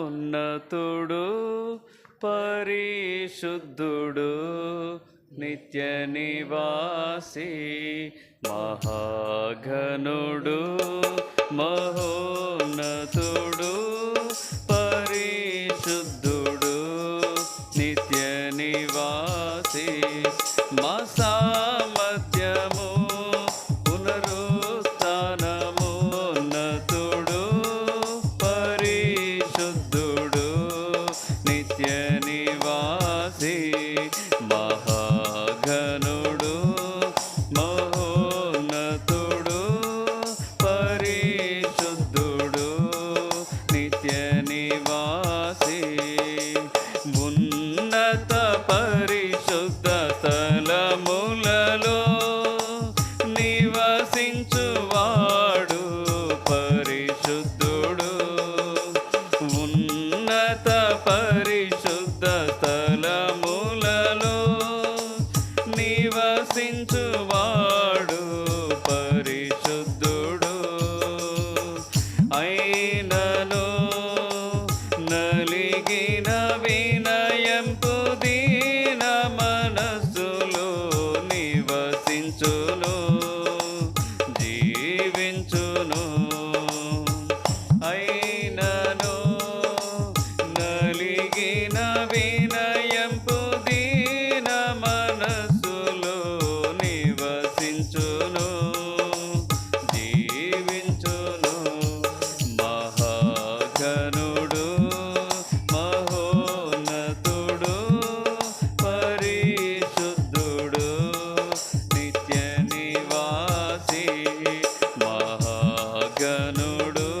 ఉన్నతుడు పరిశుద్ధుడు నిత్య నివాసి మహాఘనుడు మహో మహాగణుడు